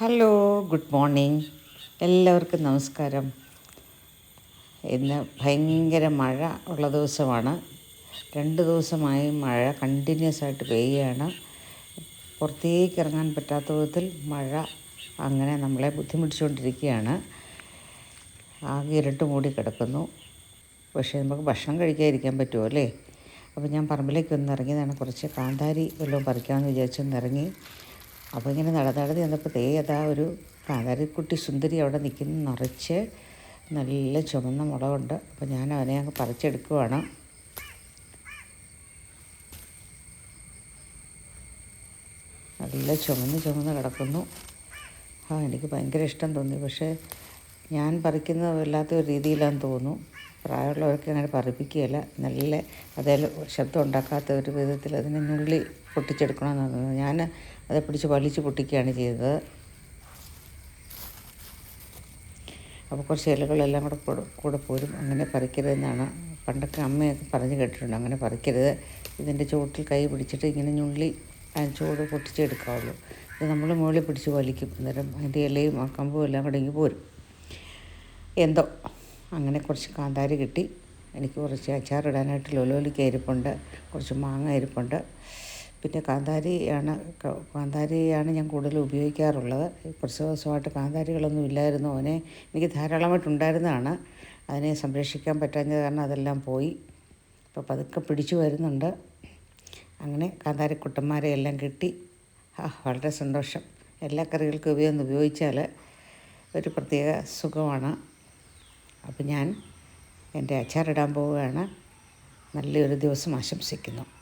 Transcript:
Hello good morning എല്ലാവർക്കും നമസ്കാരം. ഇന്ന് ഭയങ്കര മഴ ഉള്ള ദിവസമാണ്. രണ്ട് ദിവസമായി മഴ കണ്ടിന്യൂസ് ആയിട്ട് പെയ്യുകയാണ് പുറത്തേക്ക് ഇറങ്ങാൻ പറ്റാത്ത വിധത്തിൽ മഴ അങ്ങനെ നമ്മളെ ബുദ്ധിമുട്ടിച്ചുകൊണ്ടിരിക്കുകയാണ്. ആകെ ഇരുട്ട് മൂടി കിടക്കുന്നു. പക്ഷേ നമുക്ക് ഭക്ഷണം കഴിക്കാതിരിക്കാൻ പറ്റുമോ അല്ലേ? അപ്പോൾ ഞാൻ പറമ്പിലേക്ക് ഒന്ന് ഇറങ്ങിയതാണ്. കുറച്ച് കാന്താരി വല്ലതും പറിക്കാമെന്ന് വിചാരിച്ചൊന്ന് ഇറങ്ങി. അപ്പോൾ ഇങ്ങനെ നടന്നടന്ന് ചെന്നപ്പോൾ തേ അതാ ഒരു കളറിക്കുട്ടി സുന്ദരി അവിടെ നിൽക്കുന്നു നിറച്ച് നല്ല ചുമന്ന മുളകുണ്ട്. അപ്പോൾ ഞാൻ അവനെ അങ്ങ് പറിച്ചെടുക്കുവാണ്. നല്ല ചുമന്ന് ചുമന്ന് കിടക്കുന്നു. ആ എനിക്ക് ഭയങ്കര ഇഷ്ടം തോന്നി. പക്ഷേ ഞാൻ പറിക്കുന്ന വല്ലാത്ത ഒരു രീതിയിലാന്ന് തോന്നുന്നു. പ്രായമുള്ളവർക്ക് അങ്ങനെ പറിപ്പിക്കുകയില്ല. നല്ല അതായത് ശബ്ദം ഉണ്ടാക്കാത്ത ഒരു വിധത്തിൽ അതിനെ നുള്ളി പൊട്ടിച്ചെടുക്കണമെന്നാണ് തോന്നുന്നത് ഞാൻ അത് പിടിച്ച് വലിച്ച് പൊട്ടിക്കുകയാണ് ചെയ്തത്. അപ്പോൾ കുറച്ച് ഇലകളെല്ലാം കൂടെ കൂടെ പോരും. അങ്ങനെ പറിക്കരുതെന്നാണ്. പണ്ടൊക്കെ അമ്മയൊക്കെ പറഞ്ഞു കേട്ടിട്ടുണ്ട് അങ്ങനെ പറിക്കരുത്. ഇതിന്റെ ചുവട്ടിൽ കൈ പിടിച്ചിട്ട് ഇങ്ങനെ ഞുള്ളി ആ ചുവട് പൊട്ടിച്ചെടുക്കാവുള്ളൂ. ഇത് നമ്മൾ മുകളിൽ പിടിച്ച് വലിക്കും. അന്നേരം അതിന്റെ ഇലയും ആ കമ്പും എല്ലാം കൂടെ ഇങ്ങ് പോരും. എന്തോ. അങ്ങനെ കുറച്ച് കാന്താരി കിട്ടി. എനിക്ക് കുറച്ച് അച്ചാറിടാനായിട്ട് ലൊലോലിക്ക ഇരിപ്പുണ്ട് കുറച്ച് മാങ്ങ ഇരിപ്പുണ്ട് പിന്നെ കാന്താരിയാണ് കാന്താരിയാണ് ഞാൻ കൂടുതൽ ഉപയോഗിക്കാറുള്ളത്. കുറച്ച് ദിവസമായിട്ട് കാന്താരികളൊന്നും ഇല്ലായിരുന്നു. അവനെ എനിക്ക് ധാരാളമായിട്ടുണ്ടായിരുന്നതാണ്. അതിനെ സംരക്ഷിക്കാൻ പറ്റാഞ്ഞത് കാരണം അതെല്ലാം പോയി. അപ്പോൾ പതുക്കെ പിടിച്ചു വരുന്നുണ്ട്. അങ്ങനെ കാന്താരിക്കുട്ടന്മാരെ എല്ലാം കിട്ടി. വളരെ സന്തോഷം. എല്ലാ കറികൾക്കും ഇവയൊന്ന് ഉപയോഗിച്ചാൽ ഒരു പ്രത്യേക സുഖമാണ്. അപ്പോൾ ഞാൻ എന്റെ അച്ചാറിടാൻ പോവുകയാണ്. നല്ലൊരു ദിവസം ആശംസിക്കുന്നു.